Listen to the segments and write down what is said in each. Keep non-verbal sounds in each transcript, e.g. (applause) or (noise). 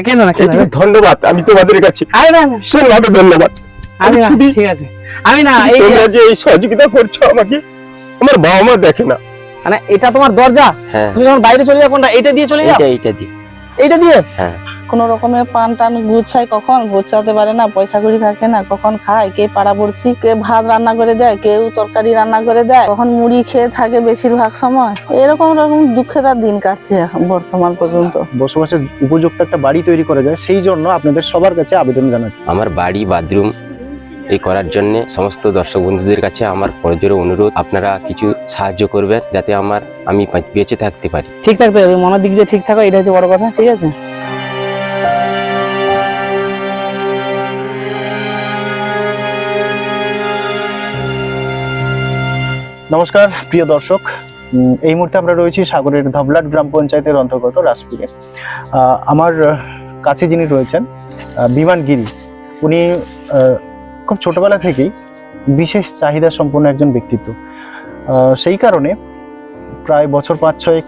কেন না কেন ধন্যবাদ আমি তোমাদের কাছে আরে না ভীষণভাবে ধন্যবাদ। আমি না ঠিক আছে। আমি না এই তোমরা যে এই সহযোগিতা করছ আমাকে আমার বাবা মা দেখে না। মানে এটা তোমার দরজা? হ্যাঁ। তুমি যখন বাইরে চলে যাও কোনটা এটা দিয়ে চলে যাও? এটা এটা দিয়ে। এইটা দিয়ে? হ্যাঁ। কোনো রকমে পান টান গুছায় কখন? গোছাতে পারে না পয়সা কড়ি থাকে না কখন খায়? কে পাড়া পড়ছি কে ভাত রান্না করে দেয়? কেউ তরকারি রান্না করে দেয়? কখন মুড়ি খেয়ে থাকে বেশিরভাগ সময়? এরকম রকম দুঃখে তার দিন কাটছে বর্তমান পর্যন্ত। বসবাসের উপযুক্ত একটা বাড়ি তৈরি করা যায় সেই জন্য আপনাদের সবার কাছে আবেদন জানাচ্ছি। আমার বাড়ি বাথরুম এই করার জন্য সমস্ত দর্শক বন্ধুদের কাছে আমার করজোরে অনুরোধ। আপনারা কিছু সাহায্য করবেন যাতে আমার আমি বেঁচে থাকতে পারি। ঠিক থাকতে হবে মনের দিক দিয়ে ঠিক থাকো এটা হচ্ছে বড় কথা ঠিক আছে? নমস্কার, প্রিয় দর্শক। এই মুহূর্তে আমরা রয়েছি সাগরের ধবলাট গ্রাম পঞ্চায়েতের অন্তর্গত রাজপুরে। আমার কাছে যিনি রয়েছেন বিমান গিরি, উনি খুব ছোটবেলা থেকেই বিশেষ চাহিদা সম্পন্ন একজন ব্যক্তিত্ব। সেই কারণে প্রায় বছর পাঁচ ছয়েক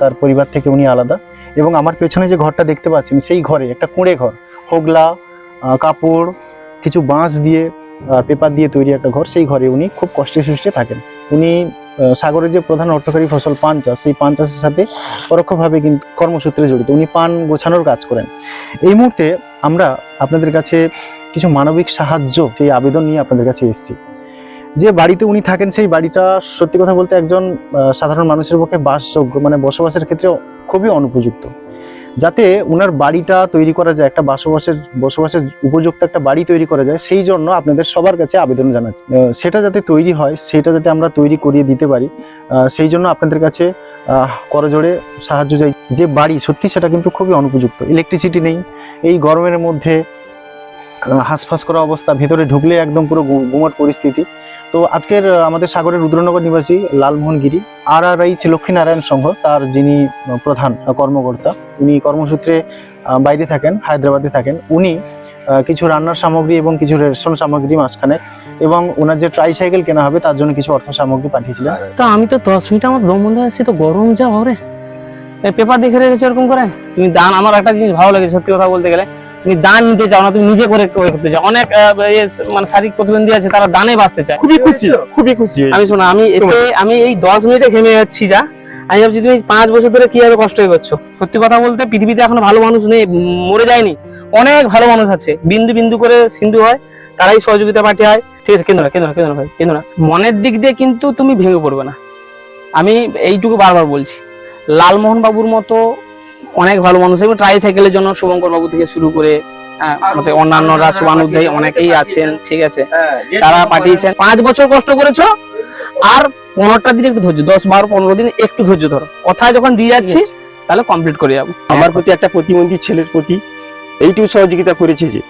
তার পরিবার থেকে উনি আলাদা এবং আমার পেছনে যে ঘরটা দেখতে পাচ্ছেন, সেই ঘরে একটা কুঁড়ে ঘর, হোগলা কাপড়, কিছু বাঁশ দিয়ে পেপার দিয়ে তৈরি একটা ঘর, সেই ঘরে উনি খুব কষ্টে সৃষ্টে থাকেন। উনি সাগরের যে প্রধান অর্থকারী ফসল পান চাষ সেই পান চাষের সাথে পরোক্ষভাবে কিন্তু কর্মসূত্রে জড়িত। উনি পান গোছানোর কাজ করেন। এই মুহূর্তে আমরা আপনাদের কাছে কিছু মানবিক সাহায্য, সেই আবেদন নিয়ে আপনাদের কাছে এসেছি। যে বাড়িতে উনি থাকেন, সেই বাড়িটা সত্যি কথা বলতে একজন সাধারণ মানুষের পক্ষে বাসযোগ্য মানে বসবাসের ক্ষেত্রে খুবই অনুপযুক্ত। যাতে ওনার বাড়িটা তৈরি করা যায়, একটা বসবাসের বসবাসের উপযুক্ত একটা বাড়ি তৈরি করা যায়, সেই জন্য আপনাদের সবার কাছে আবেদন জানাচ্ছি। সেটা যাতে তৈরি হয়, সেটা যাতে আমরা তৈরি করিয়ে দিতে পারি সেই জন্য আপনাদের কাছে করজোড়ে সাহায্য চাই। যে বাড়ি, সত্যি সেটা কিন্তু খুবই অনুপযুক্ত। ইলেকট্রিসিটি নেই, এই গরমের মধ্যে হাঁসফাঁস করা অবস্থা, ভেতরে ঢুকলে একদম পুরো গু- গুমট পরিস্থিতি। তো আজকের আমাদের সাগরের রুদ্রনগর নিবাসী লালমোহন গিরি আর আর এইচ লক্ষ্মীনারায়ণ সংঘ, তার যিনি প্রধান কর্মকর্তা, উনি কর্মসূত্রে বাইরে থাকেন, হায়দ্রাবাদে থাকেন, উনি কিছু রান্নার সামগ্রী এবং কিছু রেশন সামগ্রী মাঝখানে এবং ওনার যে ট্রাইসাইকেল কেনা হবে, তার জন্য কিছু অর্থ সামগ্রী পাঠিয়েছিলেন। তো আমি তো দশ মিনিট আমার দম বন্ধ আসছে তো গরম যা ভরে পেপার দেখে রেখেছো এরকম করে? তুমি দান, আমার একটা জিনিস ভালো লাগে সত্যি কথা বলতে গেলে। তুমি দান নিতে চাও না তুমি নিজে করে করে করতে চাও। অনেক আহ, ইয়ে, মানে শারীরিক প্রতিবন্ধী আছে তারা দানে বাঁচতে চায়। খুবই খুশি খুবই খুশি। আমি শোনো আমি এতে আমি এই দশ মিনিটে ঘেমে যাচ্ছি যা। আমি ভাবছি তুমি পাঁচ বছর ধরে কীভাবে কষ্ট করছ? সত্যি কথা বলতে পৃথিবীতে এখনও ভালো মানুষ নেই মরে যায়নি। অনেক ভালো মানুষ আছে বিন্দু বিন্দু করে সিন্ধু হয় তারাই সহযোগিতা পাঠিয়ে হয়। ঠিক আছে কেন্দ্র কেন্দ্র কেন্দ্র ভাই কেন্দ্র মনের দিক দিয়ে কিন্তু তুমি ভেঙে পড়বে না। আমি এইটুকু বারবার বলছি লালমোহন বাবুর মতো অনেক ভালো মানুষ। এবং ট্রাই সাইকেলের জন্য শুভঙ্কর বাবু থেকে শুরু করে অন্যান্যরা শুভানুধ্যায়ী অনেকেই আছেন ঠিক আছে? তারা পাঠিয়েছেন। পাঁচ বছর কষ্ট করেছ? আর পনেরোটা দিন একটু ধৈর্য দশ বারো পনেরো দিন একটু ধৈর্য ধরো। কথায় যখন দিয়ে যাচ্ছি তাহলে কমপ্লিট করে যাব। আমার প্রতি একটা প্রতিবন্ধী ছেলের প্রতি এইটুকু সহযোগিতা করেছে যে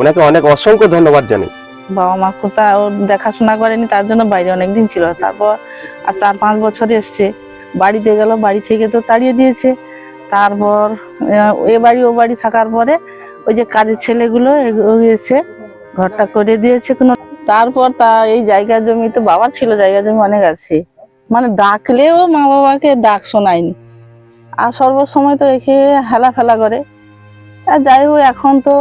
ওনাকে অনেক অসংখ্য ধন্যবাদ জানাই। বাবা মা কোথা ও দেখাশোনা করেনি তার জন্য বাইরে অনেকদিন ছিল। তারপর আর চার পাঁচ বছর এসছে বাড়িতে গেল বাড়ি থেকে তো তাড়িয়ে দিয়েছে। তারপর এ বাড়ি ও বাড়ি থাকার পরে ওই যে কাজের ছেলেগুলো এসে ঘরটা করে দিয়েছে কোনো। তারপর তা, এই জায়গা জমি তো বাবার ছিল জায়গা জমি অনেক আছে। মানে ডাকলেও মা বাবাকে ডাক শোনায়নি। আর সর্বসময় তো একে হেলা ফেলা করে। আর যাই হোক, এখন তো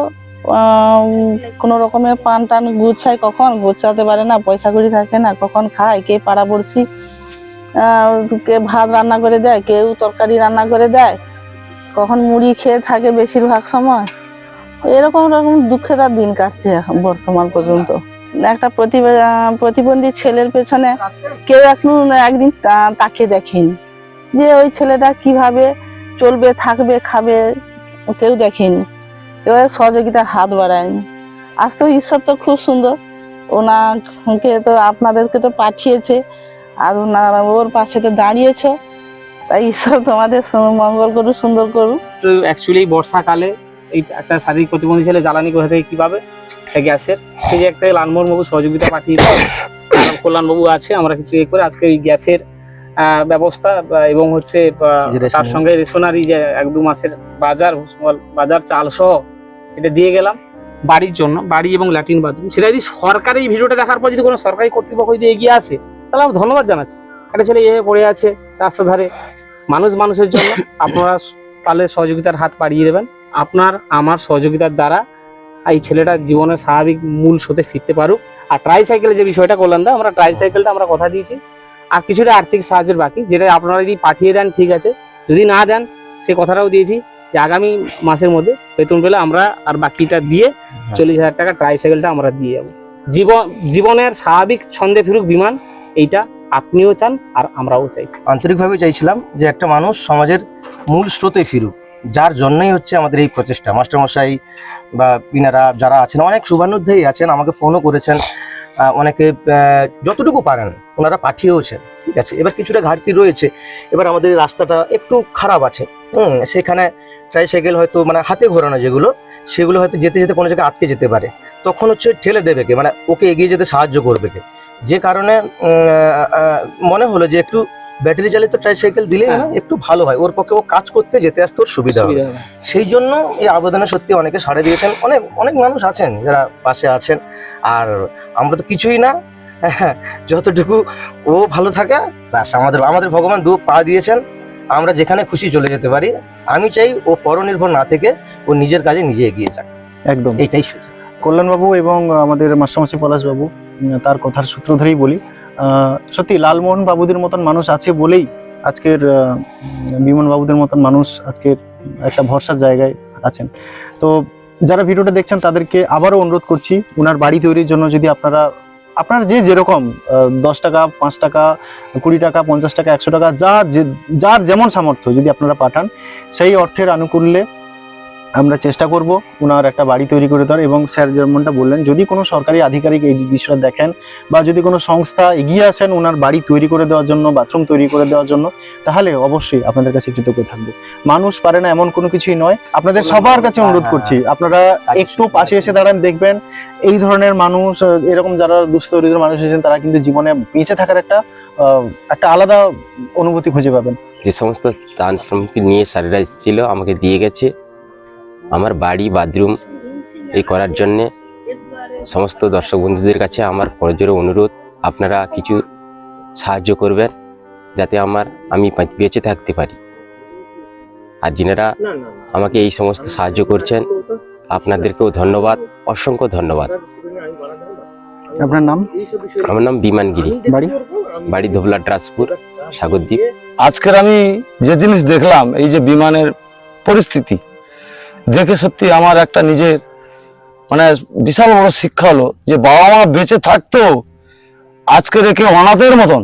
কোনো রকমে পান টান গুছায় কখন? গুছাতে পারে না পয়সা কড়ি থাকে না, কখন খায়? কে পাড়া পড়ছি কে ভাত রান্না করে দেয়? কেউ তরকারি রান্না করে দেয়? কখন মুড়ি খেয়ে থাকে বেশিরভাগ সময়? এরকম রকম দুঃখে তার দিন কাটছে এখন বর্তমান পর্যন্ত। একটা প্রতিবা- প্রতিবন্ধী ছেলের পেছনে কেউ এখন একদিন তাকে দেখেন। যে ওই ছেলেটা কীভাবে চলবে, থাকবে, খাবে, কেউ দেখেনি। এবার সহযোগিতার হাত বাড়ায়নি। আজ তো ঈশ্বর তো খুব সুন্দর। ওনাকে তো আপনাদেরকে তো পাঠিয়েছে, আর ওনারা ওর পাশে তো দাঁড়িয়েছো। তাই ঈশ্বর তোমাদের মঙ্গল করুক সুন্দর করুক। অ্যাকচুয়ালি বর্ষাকালে এই একটা শারীরিক প্রতিবন্ধী ছেলে জ্বালানি কোথা থেকে কি পাবে গ্যাসের? সেই যে একটা লালমোহন বাবু সহযোগিতা পাঠিয়ে কল্যাণ বাবু আছে আমরা কিছু ইয়ে করে আজকে এই গ্যাসের আহ, ব্যবস্থা এবং হচ্ছে তার সঙ্গে রেশনারি যে এক দু মাসের বাজার বাজার চাল সহ এটা দিয়ে গেলাম। বাড়ির জন্য বাড়ি এবং ল্যাট্রিন বাথরুম সেটা যদি সরকারি ভিডিওটা দেখার পর যদি কোনো সরকারি কর্তৃপক্ষ যদি এগিয়ে আসে তাহলে আমি ধন্যবাদ জানাচ্ছি। একটা ছেলে এ পড়ে আছে রাস্তা ধারে মানুষ মানুষের জন্য আপনারা পারলে সহযোগিতার হাত বাড়িয়ে দেবেন। আপনার আমার সহযোগিতার দ্বারা এই ছেলেটা জীবনের স্বাভাবিক মূল স্রোতে ফিরতে পারুক। আর ট্রাইসাইকেলের যে বিষয়টা করলেন দা আমরা ট্রাইসাইকেলটা আমরা কথা দিয়েছি। আর কিছুটা আর্থিক সাহায্যের বাকি যেটা আপনারা যদি পাঠিয়ে দেন ঠিক আছে। যদি না দেন সে কথাটাও দিয়েছি যে আগামী মাসের মধ্যে বেতন পেলে আমরা আর বাকিটা দিয়ে চল্লিশ হাজার টাকা ট্রাইসাইকেলটা আমরা দিয়ে যাব। জীবন জীবনের স্বাভাবিক ছন্দে ফিরুক বিমান এইটা আপনিও চান আর আমরাও চাই। আন্তরিকভাবে চাইছিলাম যে একটা মানুষ সমাজের মূল স্রোতে ফিরুক, যার জন্যই হচ্ছে আমাদের এই প্রচেষ্টা। মাস্টারমশাই বা ইনারা যারা আছেন, অনেক শুভানুধ্যায়ী আছেন, আমাকে ফোনও করেছেন অনেকে যতটুকু পারেন ওনারা পাঠিয়েওছেন, ঠিক আছে? এবার কিছুটা ঘাটতি রয়েছে। এবার আমাদের রাস্তাটা একটু খারাপ আছে। হুম, সেখানে ট্রাইসাইকেল হয়তো মানে হাতে ঘোরানো যেগুলো, সেগুলো হয়তো যেতে যেতে কোনো জায়গায় আটকে যেতে পারে। তখন হচ্ছে ঠেলে দেবে কে? মানে ওকে এগিয়ে যেতে সাহায্য করবে কে? যে কারণে মনে হলো যে একটু ব্যাটারি চালিত ট্রাইসাইকেল দিলে হ্যাঁ। না একটু ভালো হয়। ওর পক্ষে ও কাজ করতে যেতে আসতে ওর সুবিধা হবে। সেই জন্য এই আবেদনে সত্যি অনেকে সাড়ে দিয়েছেন। অনেক অনেক মানুষ আছেন যারা পাশে আছেন। আর আমরা তো কিছুই না। (laughs) যতটুকু ও ভালো থাকে ব্যাস আমাদের আমাদের ভগবান দু পা দিয়েছেন। আমরা যেখানে খুশি চলে যেতে পারি। আমি চাই ও পরনির্ভর না থেকে ও নিজের কাজে নিজে এগিয়ে যাক। একদম। এটাই সুযোগ কল্যাণবাবু এবং আমাদের মাস্টারমাসি পলাশবাবু তার কথার সূত্র ধরেই বলি। সত্যি লালমোহন বাবুদের মতন মানুষ আছে বলেই আজকের বিমন বাবুদের মতন মানুষ আজকের একটা ভরসার জায়গায় আছেন। তো যারা ভিডিওটা দেখছেন, তাদেরকে আবারও অনুরোধ করছি ওনার বাড়ি তৈরির জন্য যদি আপনারা, আপনার যে যেরকম দশ টাকা, পাঁচ টাকা, কুড়ি টাকা, পঞ্চাশ টাকা, একশো টাকা যে- যার যেমন সামর্থ্য যদি আপনারা পাঠান, সেই অর্থের আনুকূল্যে আমরা চেষ্টা করব ওনার একটা বাড়ি তৈরি করে দেওয়ার এবং স্যার যেমনটা বললেন, যদি কোনো সরকারি আধিকারিক এই বিষয়টা দেখেন বা যদি কোনো সংস্থা এগিয়ে আসেন ওনার বাড়ি তৈরি করে দেওয়ার জন্য, বাথরুম তৈরি করে দেওয়ার জন্য, তাহলে অবশ্যই আপনাদের কাছে কৃতজ্ঞ থাকব। মানুষ পারে না এমন কোনো কিছুই নয়। আপনাদের সবার কাছে অনুরোধ করছি, আপনারা একটু পাশে এসে দাঁড়ান, দেখবেন এই ধরনের মানুষ, এরকম যারা দুস্থ, দরিদ্র মানুষ এসেছেন তারা কিন্তু জীবনে বেঁচে থাকার একটা একটা আলাদা অনুভূতি খুঁজে পাবেন। যে সমস্ত দান শ্রমিক নিয়ে স্যারেরা এসেছিল, আমাকে দিয়ে গেছে। আমার বাড়ি বাথরুম এই করার জন্যে সমস্ত দর্শক বন্ধুদের কাছে আমার করজোরে অনুরোধ আপনারা কিছু সাহায্য করবেন যাতে আমার আমি বেঁচে থাকতে পারি। আর যিনারা আমাকে এই সমস্ত সাহায্য করছেন আপনাদেরকেও ধন্যবাদ অসংখ্য ধন্যবাদ। আপনার নাম? আমার নাম বিমানগিরি বাড়ি? বাড়ি ধোবলা ট্রান্সপুর সাগরদ্বীপ। আজকের আমি যে জিনিস দেখলাম এই যে বিমানের পরিস্থিতি দেখে সত্যি আমার একটা নিজের মানে বিশাল বড় শিক্ষা হলো যে বাবা মা বেঁচে থাকতো আজকে রেখে অনাথের মতন।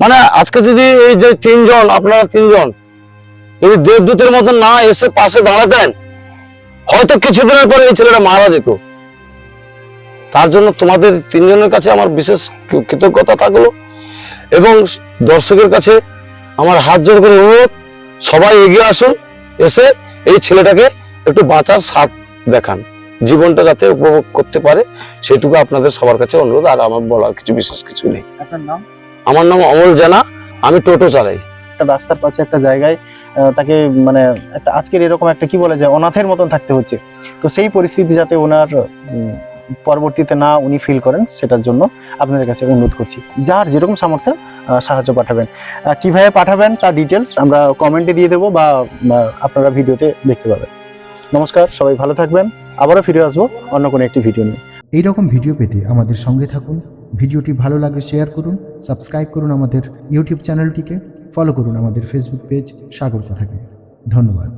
মানে আজকে যদি এই যে তিনজন, আপনারা তিনজন, যদি দেবদূতের মতন না এসে পাশে দাঁড়াতেন, হয়তো কিছুদিনের পরে এই ছেলেটা মারা যেত। তার জন্য তোমাদের তিনজনের কাছে আমার বিশেষ কৃতজ্ঞতা থাকল এবং দর্শকের কাছে আমার হাত জোর করে অনুরোধ, সবাই এগিয়ে আসুন, এসে এই ছেলেটাকে একটু বাঁচার স্বাদ দেখান। জীবনটা যাতে উপভোগ করতে পারে সেটুকু আপনাদের সবার কাছে অনুরোধ আর আমার বলার কিছু বিশেষ কিছু নেই। আমার নাম অমল জানা আমি টোটো চালাই। একটা রাস্তার পাশে একটা জায়গায় তাকে মানে একটা আজকের এরকম একটা কি বলা যায় অনাথের মতন থাকতে হচ্ছে। তো সেই পরিস্থিতি যাতে ওনার পরবর্তীতে না উনি ফিল করেন সেটার জন্য আপনাদের কাছে অনুরোধ করছি। যার যেরকম সামর্থ্য সাহায্য পাঠাবেন। কীভাবে পাঠাবেন তার ডিটেলস আমরা কমেন্টে দিয়ে দেবো বা বা আপনারা ভিডিওতে দেখতে পাবেন। নমস্কার, সবাই ভালো থাকবেন। আবারও ফিরে আসব অন্য কোনো একটি ভিডিও নিয়ে। এই রকম ভিডিও পেতে আমাদের সঙ্গে থাকুন। ভিডিওটি ভালো লাগলে শেয়ার করুন, সাবস্ক্রাইব করুন আমাদের ইউটিউব চ্যানেলটিকে, ফলো করুন আমাদের ফেসবুক পেজ সাগর কথাকে ধন্যবাদ।